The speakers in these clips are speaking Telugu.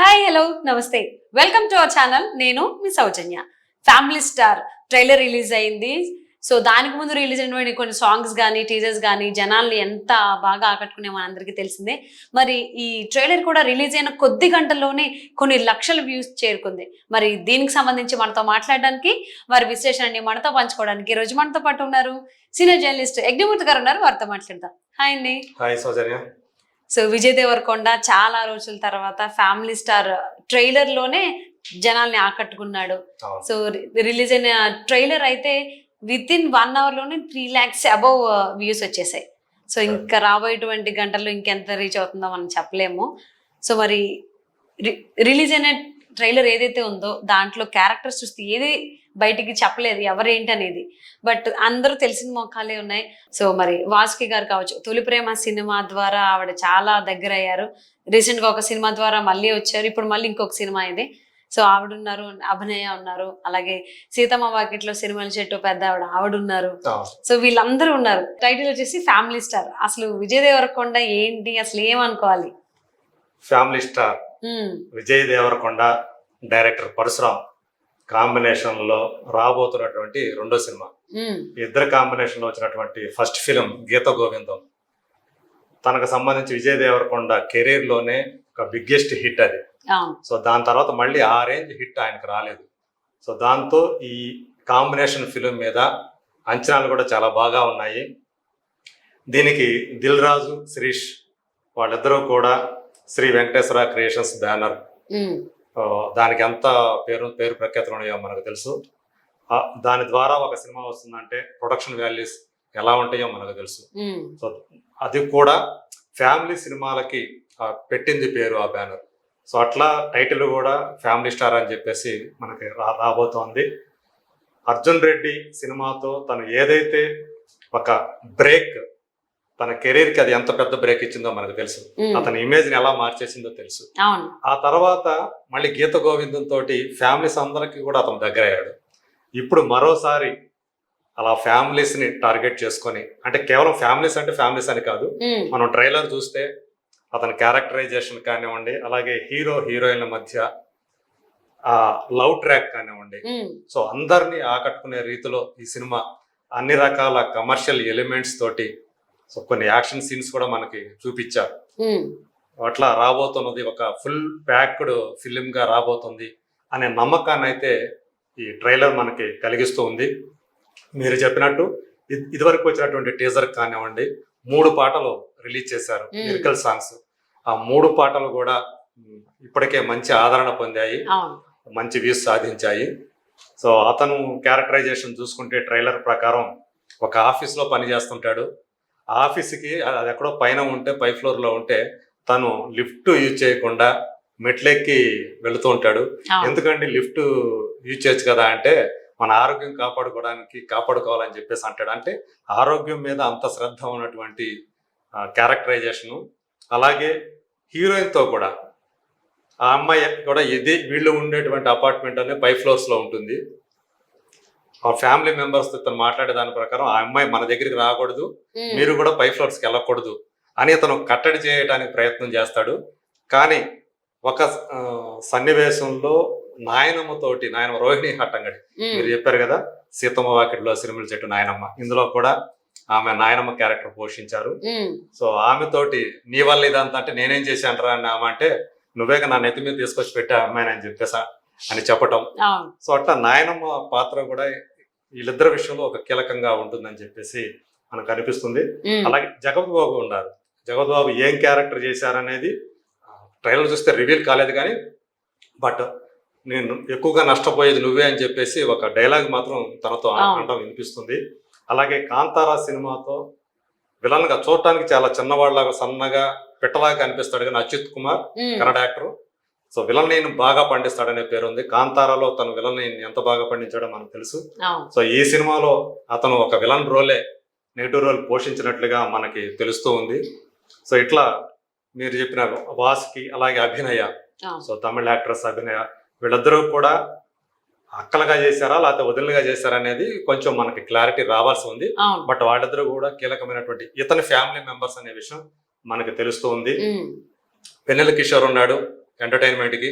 హాయ్ హలో నమస్తే. వెల్కమ్ టు అవర్ ఛానల్ నేను మీ Soujanya. Family star trailer release అయింది. సో దానికి ముందు రిలీజ్ అయినటువంటి కొన్ని సాంగ్స్ కానీ టీజర్స్ కానీ జనాల్ని ఎంత బాగా ఆకట్టుకునే మనందరికీ తెలిసిందే. మరి ఈ ట్రైలర్ కూడా రిలీజ్ అయిన కొద్ది గంటల్లోనే కొన్ని లక్షల వ్యూస్ చేరుకుంది. మరి దీనికి సంబంధించి మనతో మాట్లాడడానికి వారి విశ్లేషణని మనతో పంచుకోవడానికి ఈరోజు మనతో పాటు ఉన్నారు. సీనియర్ జర్నలిస్ట్ యజ్ఞమూర్తి గారు ఉన్నారు. వారితో మాట్లాడదాం. హాయ్ అండి. హాయ్ సౌజన్య. సో విజయ్ దేవరకొండ చాలా రోజుల తర్వాత ఫ్యామిలీ స్టార్ ట్రైలర్లోనే జనాల్ని ఆకట్టుకున్నాడు. సో రిలీజ్ అయిన ట్రైలర్ అయితే విత్ ఇన్ వన్ అవర్లోనే త్రీ ల్యాక్స్ అబౌవ్ వ్యూస్ వచ్చేసాయి. సో ఇంకా రాబోయేటువంటి గంటల్లో ఇంకెంత రీచ్ అవుతుందో మనం చెప్పలేము. సో మరి రిలీజ్ అయిన ట్రైలర్ ఏదైతే ఉందో దాంట్లో క్యారెక్టర్స్ చూస్తే ఏది బయటికి చెప్పలేదు ఎవరేంటి అనేది బట్ అందరూ తెలిసిన మొఖాలే ఉన్నాయి. సో మరి వాసుకి గారు కావచ్చు తొలి ప్రేమ సినిమా ద్వారా ఆవిడ చాలా దగ్గర అయ్యారు రీసెంట్గా ఒక సినిమా ద్వారా మళ్ళీ వచ్చారు. ఇప్పుడు మళ్ళీ ఇంకొక సినిమా ఇది. సో ఆవిడ ఉన్నారు అభినయ ఉన్నారు. అలాగే సీతమ్మ వాకిట్లో సినిమాల చెట్టు పెద్ద ఆవిడ ఆవిడ ఉన్నారు. సో వీళ్ళందరూ ఉన్నారు. టైటిల్ వచ్చేసి ఫ్యామిలీ స్టార్ అసలు విజయ్ దేవరకొండ ఏంటి? అసలు ఏమనుకోవాలి? Family star Vijay Devarakonda director Parasuram. కాంబినేషన్లో రాబోతున్నటువంటి రెండో సినిమా. ఇద్దరు కాంబినేషన్లో వచ్చినటువంటి ఫస్ట్ ఫిలిం గీత గోవిందం. తనకు సంబంధించి విజయ్ దేవరకొండ కెరీర్లోనే ఒక బిగ్గెస్ట్ హిట్ అది. సో దాని తర్వాత మళ్ళీ ఆ రేంజ్ హిట్ ఆయనకు రాలేదు. సో దాంతో ఈ కాంబినేషన్ ఫిలిం మీద అంచనాలు కూడా చాలా బాగా ఉన్నాయి. దీనికి దిల్ రాజు శిరీష్ వాళ్ళిద్దరూ కూడా శ్రీ వెంకటేశ్వర క్రియేషన్స్ బ్యానర్ దానికి ఎంత పేరు పేరు ప్రఖ్యాతులు ఉన్నాయో మనకు తెలుసు. దాని ద్వారా ఒక సినిమా వస్తుందంటే ప్రొడక్షన్ వాల్యూస్ ఎలా ఉంటాయో మనకు తెలుసు. సో అది కూడా ఫ్యామిలీ సినిమాలకి పెట్టింది పేరు ఆ బ్యానర్ సో అట్లా టైటిల్ కూడా ఫ్యామిలీ స్టార్ అని చెప్పేసి మనకి రా రాబోతోంది. అర్జున్ రెడ్డి సినిమాతో తను ఏదైతే ఒక బ్రేక్ తన కెరీర్కి అది ఎంత పెద్ద బ్రేక్ ఇచ్చిందో మనకు తెలుసు. అతని ఇమేజ్ని ఎలా మార్చేసిందో తెలుసు. ఆ తర్వాత మళ్ళీ గీత గోవిందం తోటి ఫ్యామిలీస్ అందరికి కూడా అతను దగ్గర అయ్యాడు. ఇప్పుడు మరోసారి అలా ఫ్యామిలీస్ని టార్గెట్ చేసుకొని అంటే కేవలం ఫ్యామిలీస్ అంటే ఫ్యామిలీస్ అని కాదు మనం ట్రైలర్ చూస్తే అతని క్యారెక్టరైజేషన్ కానివ్వండి అలాగే హీరో హీరోయిన్ల మధ్య ఆ లవ్ ట్రాక్ కానివ్వండి. సో అందరినీ ఆకట్టుకునే రీతిలో ఈ సినిమా అన్ని రకాల కమర్షియల్ ఎలిమెంట్స్ తోటి సో కొన్ని యాక్షన్ సీన్స్ కూడా మనకి చూపించారు. అట్లా రాబోతున్నది ఒక ఫుల్ ప్యాక్డ్ ఫిలిం గా రాబోతుంది అనే నమ్మకాన్ని అయితే ఈ ట్రైలర్ మనకి కలిగిస్తూ ఉంది. మీరు చెప్పినట్టు ఇదివరకు వచ్చినటువంటి టీజర్ కానివ్వండి మూడు పాటలు రిలీజ్ చేశారు. Lyrical songs. ఆ మూడు పాటలు కూడా ఇప్పటికే మంచి ఆదరణ పొందాయి. మంచి వ్యూస్ సాధించాయి. సో అతను క్యారెక్టరైజేషన్ చూసుకుంటే ట్రైలర్ ప్రకారం ఒక ఆఫీస్లో పని చేస్తుంటాడు ఆ ఆఫీస్కి అది ఎక్కడో పైన ఉంటే పై ఫ్లోర్లో ఉంటే తను లిఫ్ట్ యూజ్ చేయకుండా మెట్లెక్కి వెళుతూ ఉంటాడు. ఎందుకంటే లిఫ్ట్ యూజ్ చేయొచ్చు కదా అంటే మన ఆరోగ్యం కాపాడుకోవడానికి కాపాడుకోవాలని చెప్పేసి అంటాడు. అంటే ఆరోగ్యం మీద అంత శ్రద్ధ ఉన్నటువంటి క్యారెక్టరైజేషను. అలాగే హీరోయిన్తో కూడా ఆ అమ్మాయి కూడా ఇది వీళ్ళు ఉండేటువంటి అపార్ట్మెంట్ అనే పై ఫ్లోర్స్లో ఉంటుంది. ఆ ఫ్యామిలీ మెంబర్స్తో మాట్లాడే దాని ప్రకారం ఆ అమ్మాయి మన దగ్గరికి రాకూడదు మీరు కూడా పై ఫ్లోర్స్కి వెళ్ళకూడదు అని అతను కట్టడి చేయడానికి ప్రయత్నం చేస్తాడు. కానీ ఒక సన్నివేశంలో నాయనమ్మ తోటి నాయనమ్మ రోహిణి హట్టంగడి మీరు చెప్పారు కదా సీతమ్మ వాకిట్లో సిరిమిల చెట్టు నాయనమ్మ. ఇందులో కూడా ఆమె నాయనమ్మ క్యారెక్టర్ పోషించారు. సో ఆమె తోటి నీ వల్ల ఇదంతా అంటే నేనేం చేశాను రా అని ఆమె అంటే నువ్వేగా నా నెత్తి మీద తీసుకొచ్చి పెట్టా అమ్మాయిని అని చెప్పేసా. అని చెప్పటం. సో అట్లా నాయనమ్మ పాత్ర కూడా వీళ్ళిద్దరి విషయంలో ఒక కీలకంగా ఉంటుందని చెప్పేసి మనకు అనిపిస్తుంది. అలాగే జగత్ బాబు ఉన్నారు. జగత్ బాబు ఏం క్యారెక్టర్ చేశారనేది ట్రైలర్ చూస్తే రివీల్ కాలేదు కానీ బట్ నేను ఎక్కువగా నష్టపోయేది నువ్వే అని చెప్పేసి ఒక డైలాగ్ మాత్రం తనతో. అనడం వినిపిస్తుంది. అలాగే కాంతారా సినిమాతో విలన్గా చూడటానికి చాలా చిన్నవాళ్ళలాగా సన్నగా పిట్టలాగా కనిపిస్తాడు కానీ Achyuth Kumar Kannada actor. So villain నేను బాగా పండిస్తాడనే పేరు ఉంది కాంతారాలో తను విలన్ ఎంత బాగా పండించాడో మనకు తెలుసు. సో ఈ సినిమాలో అతను ఒక విలన్ రోలే నెగిటివ్ రోల్ పోషించినట్లుగా మనకి తెలుస్తూ ఉంది. సో ఇట్లా మీరు చెప్పిన వాస్కి అలాగే అభినయ సో తమిళ యాక్ట్రెస్ అభినయ వీళ్ళిద్దరూ కూడా అక్కలుగా చేశారా లేకపోతే వదిలిగా చేశారా అనేది కొంచెం మనకి క్లారిటీ రావాల్సి ఉంది. బట్ వాళ్ళిద్దరూ కూడా కీలకమైనటువంటి ఇతని ఫ్యామిలీ మెంబర్స్ అనే విషయం మనకి తెలుస్తూ ఉంది. ఉమ్, వెన్నెల కిషోర్ ఉన్నాడు. ఎంటర్టైన్మెంట్కి.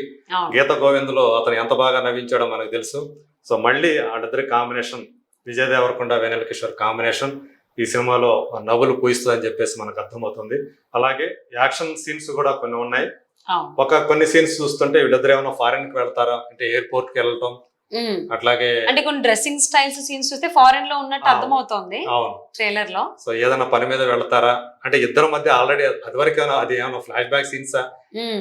గీత గోవిందులో అతను ఎంత బాగా నవ్వించాడో మనకు తెలుసు. సో మళ్ళీ వాళ్ళిద్దరి కాంబినేషన్ విజయ్ దేవరకొండ వెనల్ కిషోర్ కాంబినేషన్ ఈ సినిమాలో నవ్వులు పూయిస్తుందని చెప్పేసి మనకు అర్థమవుతుంది. అలాగే యాక్షన్ సీన్స్ కూడా కొన్ని ఉన్నాయి. ఒక కొన్ని సీన్స్ చూస్తుంటే వీళ్ళిద్దరు ఏమైనా ఫారెన్కి వెళ్తారా? అంటే ఎయిర్పోర్ట్కి వెళ్ళటం. అట్లాగే అంటే కొన్ని డ్రెస్సింగ్ స్టైల్స్ సీన్స్ చూస్తే ఫారెన్లో ఉన్నట్టు. అర్థమవుతోంది ట్రైలర్లో సో ఏదైనా పని మీద వెళ్తారా? అంటే ఇద్దరి మధ్య ఆల్రెడీ అదివరకు అది ఏమైనా ఫ్లాష్ బ్యాక్ సీన్సా.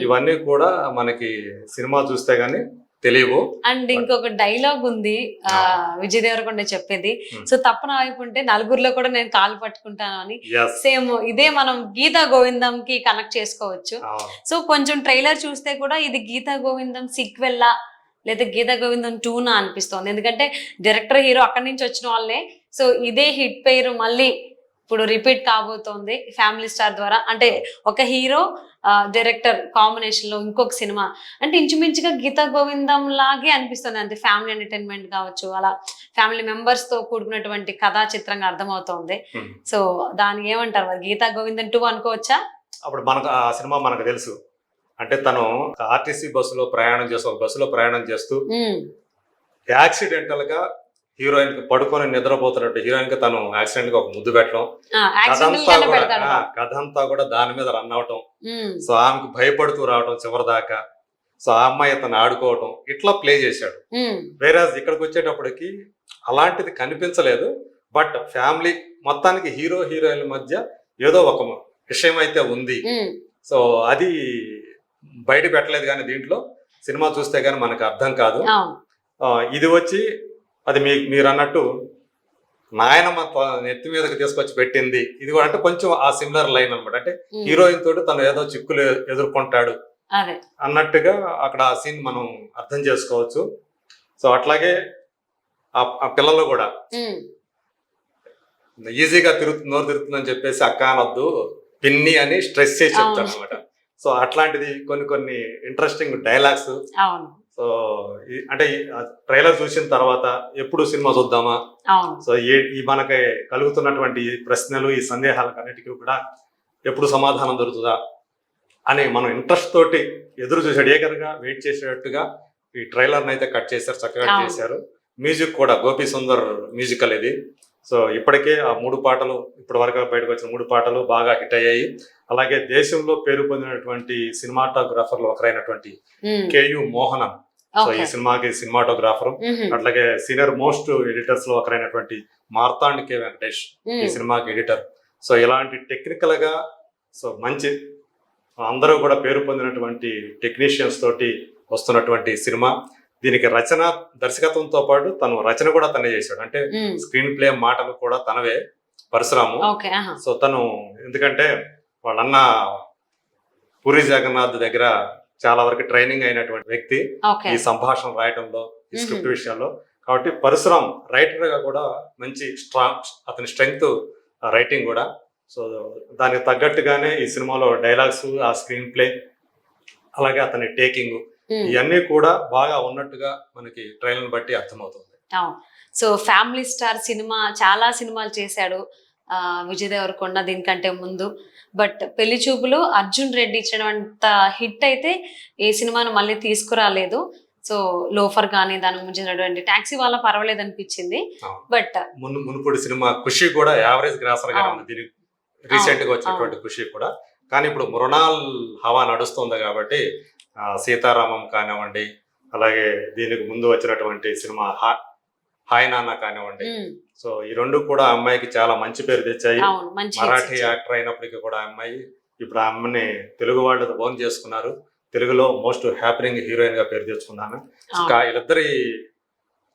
ఇవన్నీ కూడా మనకి సినిమా చూస్తే గానీ తెలియవు. అండ్ ఇంకొక డైలాగ్ ఉంది ఆ విజయ్ దేవరకొండ చెప్పేది. సో తప్పన వైపు ఉంటే నలుగురిలో కూడా నేను కాలు పట్టుకుంటాను అని. సేమ్ ఇదే మనం గీతా గోవిందం కి కనెక్ట్ చేసుకోవచ్చు సో కొంచెం ట్రైలర్ చూస్తే కూడా ఇది గీతా గోవిందం సీక్వెల్లా లేదా గీతా గోవిందం టూనా అనిపిస్తోంది. ఎందుకంటే డైరెక్టర్ హీరో అక్కడి నుంచి వచ్చిన వాళ్ళే సో ఇదే హిట్ పేరు మళ్ళీ ఇప్పుడు రిపీట్ కాబోతోంది ఫ్యామిలీ స్టార్ ద్వారా. అంటే ఒక హీరో డైరెక్టర్ కాంబినేషన్లో ఇంకొక సినిమా. అంటే ఇంచుమించుగా గీతా గోవిందం లాగే అనిపిస్తుంది. అంటే ఫ్యామిలీ ఎంటర్టైన్మెంట్ కావచ్చు అలా ఫ్యామిలీ మెంబర్స్తో కూడుకున్నటువంటి కథా చిత్రంగా అర్థమవుతోంది. Hmm. సో దానికి ఏమంటారు మరి? గీతా గోవిందం టూ అనుకోవచ్చా? అప్పుడు మనకు ఆ సినిమా మనకు తెలుసు. అంటే తను ఆర్టీసీ బస్సులో ప్రయాణం చేస్తూ ఒక బస్సులో ప్రయాణం చేస్తూ యాక్సిడెంటల్గా హీరోయిన్కి పడుకొని నిద్రపోతున్నట్టు హీరోయిన్కి తను యాక్సిడెంట్గా ఒక ముద్దు పెట్టడం. ఆ, కథ యాక్సిడెంటల్ అంతా గానే కూడా కూడా దాని మీద రన్ అవటం. సో ఆమెకు భయపడుతూ రావడం చివరిదాకా. సో ఆ అమ్మాయి తను ఆడుకోవటం ఇట్లా ప్లే చేశాడు. వేరే ఇక్కడికి వచ్చేటప్పటికి అలాంటిది కనిపించలేదు. బట్ ఫ్యామిలీ మొత్తానికి హీరో హీరోయిన్ల మధ్య ఏదో ఒక విషయం అయితే ఉంది. సో అది బయట పెట్టలేదు కానీ దీంట్లో సినిమా చూస్తే కానీ మనకు అర్థం కాదు. ఇది వచ్చి అది మీ మీరు అన్నట్టు నాయనమ్మ నెత్తి మీదకి తీసుకొచ్చి పెట్టింది. ఇది కూడా అంటే కొంచెం ఆ సిమిలర్ లైన్ అన్నమాట అంటే హీరోయిన్ తోటి తను ఏదో చిక్కులు ఎదుర్కొంటాడు అన్నట్టుగా అక్కడ ఆ సీన్ మనం అర్థం చేసుకోవచ్చు. సో అట్లాగే ఆ పిల్లలు కూడా ఈజీగా తిరుగు నోరు తిరుగుతుందని చెప్పేసి అక్క అనొద్దు పిన్ని అని స్ట్రెస్ చేసి చెప్తాడు. అనమాట సో అట్లాంటిది కొన్ని కొన్ని ఇంట్రెస్టింగ్ డైలాగ్స్ అవును. సో అంటే ట్రైలర్ చూసిన తర్వాత ఎప్పుడు సినిమా చూద్దామా? సో ఈ ఈ మనకి కలుగుతున్నటువంటి ప్రశ్నలు ఈ సందేహాలకు అన్నిటికీ కూడా ఎప్పుడు సమాధానం దొరుకుతుందా అని మనం ఇంట్రెస్ట్ తోటి ఎదురు చూసాడు ఏకరుగా వెయిట్ చేసేటట్టుగా ఈ ట్రైలర్ని అయితే కట్ చేశారు చక్కగా. చేశారు. మ్యూజిక్ కూడా గోపి సుందర్ మ్యూజికల్ ఇది. సో ఇప్పటికే ఆ మూడు పాటలు ఇప్పటి వరకు బయటకు వచ్చిన మూడు పాటలు బాగా హిట్ అయ్యాయి. అలాగే దేశంలో పేరు పొందినటువంటి సినిమాటోగ్రాఫర్లు ఒకరైనటువంటి కేయు మోహనన్ సో ఈ సినిమాకి సినిమాటోగ్రాఫర్. అట్లాగే సీనియర్ మోస్ట్ ఎడిటర్స్లో ఒకరైనటువంటి మార్తాండ్ కే వెంకటేష్ ఈ సినిమాకి ఎడిటర్. సో ఇలాంటి టెక్నికల్గా సో మంచి అందరూ కూడా పేరు పొందినటువంటి టెక్నీషియన్స్ తోటి వస్తున్నటువంటి సినిమా. దీనికి రచన దర్శకత్వంతో పాటు తను రచన కూడా తనే చేశాడు. అంటే స్క్రీన్ ప్లే మాటలు కూడా తనవే పరశురాము. సో తను ఎందుకంటే వాళ్ళన్న పూరి జగన్నాథ్ దగ్గర చాలా వరకు ట్రైనింగ్ అయినటువంటి వ్యక్తి ఈ సంభాషణ రాయటంలో ఈ స్క్రిప్ట్. విషయంలో. కాబట్టి పరశురామ్ రైటర్గా కూడా మంచి స్ట్రాంగ్ అతని స్ట్రెంగ్త్ రైటింగ్ కూడా. సో దానికి తగ్గట్టుగానే ఈ సినిమాలో డైలాగ్స్ ఆ స్క్రీన్ ప్లే అలాగే అతని టేకింగ్ ఇవన్నీ కూడా బాగా ఉన్నట్టుగా మనకి ట్రైలర్ బట్టి అర్థమవుతుంది. సో ఫ్యామిలీ స్టార్ సినిమా చాలా సినిమాలు చేశాడు విజయ్ దేవరకొండ దీనికంటే ముందు. బట్ పెళ్ళి చూపులు అర్జున్ రెడ్డి ఇచ్చినంత హిట్ అయితే ఈ సినిమాను మళ్ళీ తీసుకురాలేదు. సో లోఫర్ కానీ దానికి ముంచినటువంటి టాక్సీ వాళ్ళ పర్వాలేదు అనిపించింది. బట్ మును మునుపటి సినిమా ఖుషి కూడా యావరేజ్ గ్రాసర్గా. ఉంది. దీనికి రీసెంట్గా వచ్చినటువంటి ఖుషి కూడా. కానీ ఇప్పుడు మృణాల్ హవా నడుస్తుంది కాబట్టి సీతారామం కానివ్వండి అలాగే దీనికి ముందు వచ్చినటువంటి సినిమా హా- హాయ్ నాన్న కానివ్వండి. సో ఈ రెండు కూడా ఆ అమ్మాయికి చాలా మంచి పేరు తెచ్చాయి. మరాఠీ. యాక్టర్ అయినప్పటికీ కూడా అమ్మాయి ఇప్పుడు ఆ అమ్మని తెలుగు వాళ్ళు ఓన్ చేసుకున్నారు. తెలుగులో మోస్ట్ హ్యాపీనింగ్ హీరోయిన్గా పేరు తెచ్చుకున్నాను. వీళ్ళిద్దరి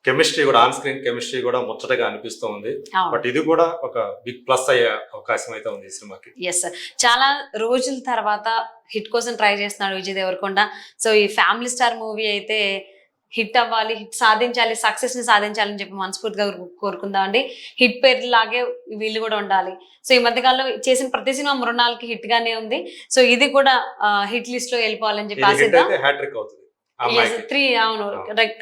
కెమిస్ట్రీ కూడా ఆన్ స్క్రీన్ కెమిస్ట్రీ కూడా ముచ్చటగా అనిపిస్తూ ఉంది బట్ ఇది కూడా ఒక బిగ్ ప్లస్ అయ్యే అవకాశం అయితే ఉంది ఈ సినిమాకి. ఎస్ చాలా రోజుల తర్వాత హిట్ కోసం ట్రై చేస్తున్నాడు విజయ్ దేవరకొండ. సో ఈ ఫ్యామిలీ స్టార్ మూవీ అయితే హిట్ అవ్వాలి హిట్ సాధించాలి సక్సెస్ని సాధించాలని చెప్పి మనస్ఫూర్తిగా కోరు- కోరుకుందామండి హిట్ పేరు లాగే వీళ్ళు కూడా ఉండాలి. సో ఈ మధ్యకాలంలో చేసిన ప్రతి సినిమా మృణాలకి హిట్ గానే ఉంది. సో ఇది కూడా హిట్ లిస్ట్లో వెళ్ళిపోవాలని చెప్పి ఆశిద్దాం. త్రీ అవును.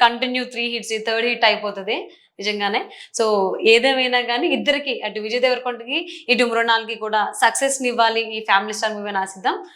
Continue three hits third hit అయిపోతుంది నిజంగానే. సో ఏదేమైనా కానీ ఇద్దరికి అటు విజయ్ దేవరకొండకి ఇటు మృణాల్కి కూడా సక్సెస్ ఇవ్వాలి ఈ ఫ్యామిలీ స్టార్ మూవీ ఆశిద్దాం.